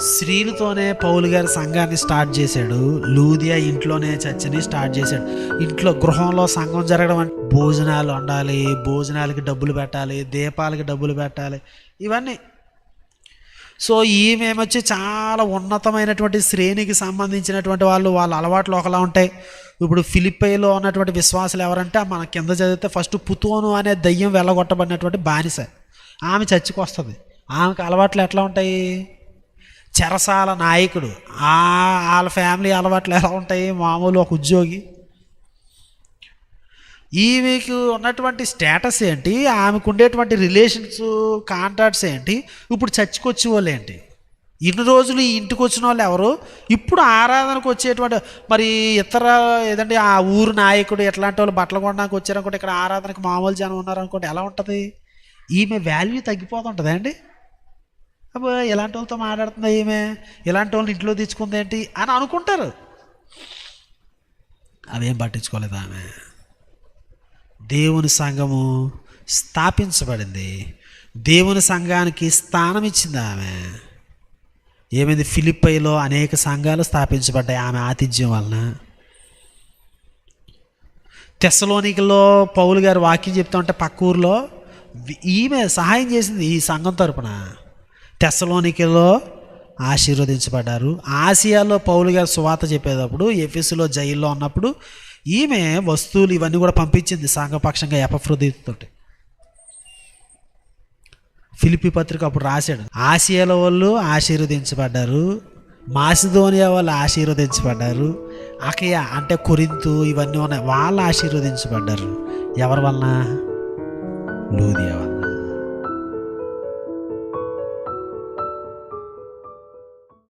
స్త్రీలతోనే పౌలు గారి సంఘాన్ని స్టార్ట్ చేశాడు. లూదియా ఇంట్లోనే చర్చని స్టార్ట్ చేశాడు. ఇంట్లో గృహంలో సంఘం జరగడం అంటే భోజనాలు వండాలి భోజనాలకి డబ్బులు పెట్టాలి దీపాలకి డబ్బులు పెట్టాలి ఇవన్నీ. సో ఈమె వచ్చి చాలా ఉన్నతమైనటువంటి శ్రేణికి సంబంధించినటువంటి వాళ్ళు వాళ్ళ అలవాట్లు ఒకలా ఉంటాయి. ఇప్పుడు ఫిలిప్పైలో ఉన్నటువంటి విశ్వాసులు ఎవరంటే మన కింద చదివితే ఫస్ట్ పుతోను అనే దయ్యం వెళ్ళగొట్టబడినటువంటి బానిస. ఆమె చర్చికి వస్తుంది ఆమెకు అలవాట్లు ఎట్లా ఉంటాయి? చెరసాల నాయకుడు. వాళ్ళ ఫ్యామిలీ అలవాట్లు ఎలా ఉంటాయి? మామూలు ఒక ఉద్యోగి. ఈమెకు ఉన్నటువంటి స్టేటస్ ఏంటి? ఆమెకు ఉండేటువంటి రిలేషన్స్ కాంటాక్ట్స్ ఏంటి? ఇప్పుడు చచ్చికొచ్చే వాళ్ళు ఏంటి? ఇన్ని రోజులు ఈ ఇంటికి వచ్చిన వాళ్ళు ఎవరు? ఇప్పుడు ఆరాధనకు వచ్చేటువంటి మరి ఇతర ఏదంటే ఆ ఊరు నాయకుడు ఎట్లాంటి వాళ్ళు బట్టలు కొనడానికి వచ్చారనుకోండి ఇక్కడ ఆరాధనకు మామూలు జనం ఉన్నారనుకోండి ఎలా ఉంటుంది? ఈమె వాల్యూ తగ్గిపోతుంటుంది అండి? అబ్బో ఇలాంటి వాళ్ళతో మాట్లాడుతుంది ఈమె? ఇలాంటి వాళ్ళని ఇంట్లో తెచ్చుకుంది ఏంటి? అని అనుకుంటారు. అవేం పట్టించుకోలేదు ఆమె. దేవుని సంఘము స్థాపించబడింది. దేవుని సంఘానికి స్థానం ఇచ్చింది ఆమె. ఏమైంది? ఫిలిప్పైలో అనేక సంఘాలు స్థాపించబడ్డాయి ఆమె ఆతిథ్యం వలన. తెస్సలోనికలో పౌలు గారు వాక్యం చెప్తా ఉంటే పక్క ఊర్లో ఈమె సహాయం చేసింది ఈ సంఘం తరపున. తెస్సలోనికలో ఆశీర్వదించబడ్డారు. ఆసియాలో పౌలు గారు సువాత చెప్పేటప్పుడు ఎఫ్ఎస్లో జైల్లో ఉన్నప్పుడు ఈమె వస్తువులు ఇవన్నీ కూడా పంపించింది సంఘపక్షంగా ఎపఫ్రుదితోటి ఫిలిపి పత్రిక అప్పుడు రాశాడు ఆసియాలో వాళ్ళు ఆశీర్వదించబడ్డారు మాసిధోనియా వాళ్ళు ఆశీర్వదించబడ్డారు అకయ అంటే కొరింతు ఇవన్నీ ఉన్నాయి వాళ్ళు ఆశీర్వదించబడ్డారు. ఎవరి వలన? Ludiaba.